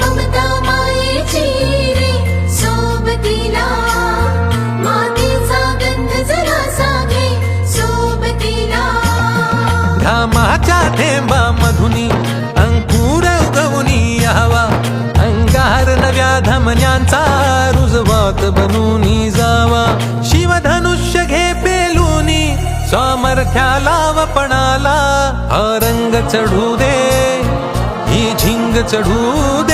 ममता मायेची रे सोबतीला. मातीचा गंध जरा सागे सोबतीला. घामाच्या थेंबा मधुनी अंकुर उगवनी यावा अंगार नव्या धमन्यांचा रुजवात बनूनी जावा. शिवधनुष्य घे पेलूनी सामर्थ्याला वपणाला हा रंग चढू दे ही झिंग चढू दे.